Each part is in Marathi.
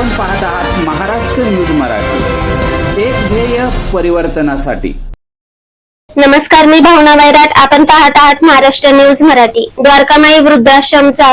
आपण पाहत आहात महाराष्ट्र न्यूज मराठी. एक ध्येय परिवर्तनासाठी. नमस्कार मी भावना वैराट. आपण पाहत आहात महाराष्ट्र न्यूज मराठी. द्वारकामाई वृद्धाश्रमचा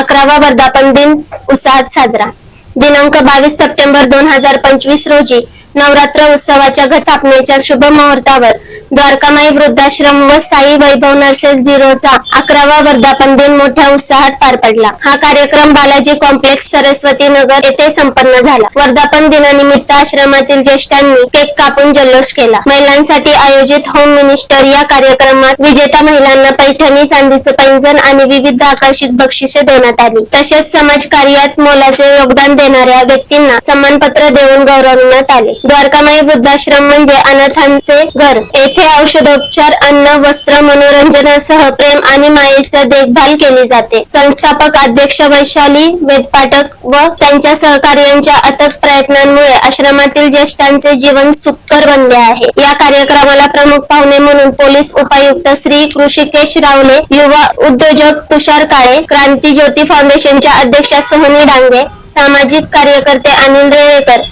अकरावा वर्धापन दिन उत्साहात साजरा. दिनांक बावीस सप्टेंबर दोन हजार पंचवीस रोजी नवरात्र उत्सवाच्या घटापनेच्या शुभ मुहूर्तावर द्वारकामाई वृद्धाश्रम व साई वैभव नर्सेस ब्युरोचा अकरावा वर्धापन दिन मोठ्या उत्साहात पार पडला. हा कार्यक्रम बालाजी कॉम्प्लेक्स सरस्वती नगर येथे संपन्न झाला. वर्धापन दिनानिमित्त आश्रमातील ज्येष्ठांनी केक कापून जल्लोष केला. महिलांसाठी आयोजित होम मिनिस्टर या कार्यक्रमात विजेता महिलांना पैठणी चांदीचे पैंजण आणि विविध आकर्षित बक्षिसे देण्यात आली. तसेच समाज कार्यात मोलाचे योगदान देणाऱ्या व्यक्तींना सन्मानपत्र देऊन गौरवण्यात आले. द्वारकामाई वृद्धाश्रम म्हणजे अनाथांचे घर. येथे औषधोपचार अन्न वस्त्र मनोरंजनासह प्रेम आणि मायेचा देखभाल केली जाते. संस्थापक अध्यक्ष वैशाली वेदपाठक व त्यांच्या सहकार्यांच्या अथक प्रयत्नांमुळे आश्रमातील ज्येष्ठांचे जीवन सुखकर बनले आहे. या कार्यक्रमाला प्रमुख पाहुणे म्हणून पोलीस उपायुक्त श्री कृषिकेश रावले युवा उद्योजक तुषार काळे क्रांती ज्योती फाउंडेशनच्या अध्यक्षा सोहनी डांगे सामाजिक कार्यकर्ते अनिल रेळेकर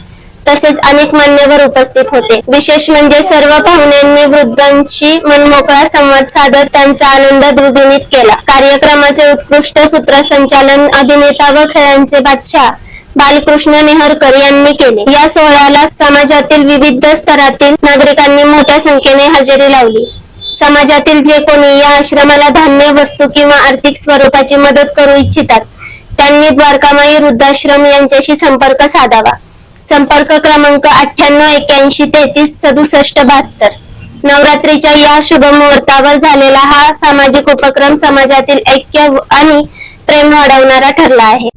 तसेच अनेक मान्यवर उपस्थित होते. विशेष म्हणजे सर्व पाहुण्यांनी वृद्धांशी मनमोकळा संवाद साधत त्यांचा आनंद द्विगुणित केला. कार्यक्रमाचे उत्कृष्ट सूत्रसंचालन अभिनेता व खेळांचे बादशाह बालकृष्ण नेहरकर यांनी केले. या सोहळ्याला समाजातील विविध स्तरातील नागरिकांनी मोठ्या संख्येने हजेरी लावली. समाजातील जे कोणी या आश्रमाला धान्य वस्तू किंवा आर्थिक स्वरूपाची मदत करू इच्छितात त्यांनी द्वारकामाई वृद्धाश्रम यांच्याशी संपर्क साधावा. संपर्क क्रमांक अठ्ठ्याण्णव एक्याऐंशी तेहतीस सदुसष्ट बहात्तर. नवरात्रीच्या या शुभ मुहूर्तावर झालेला हा सामाजिक उपक्रम समाजातील ऐक्य आणि प्रेम वाढवणारा ठरला आहे.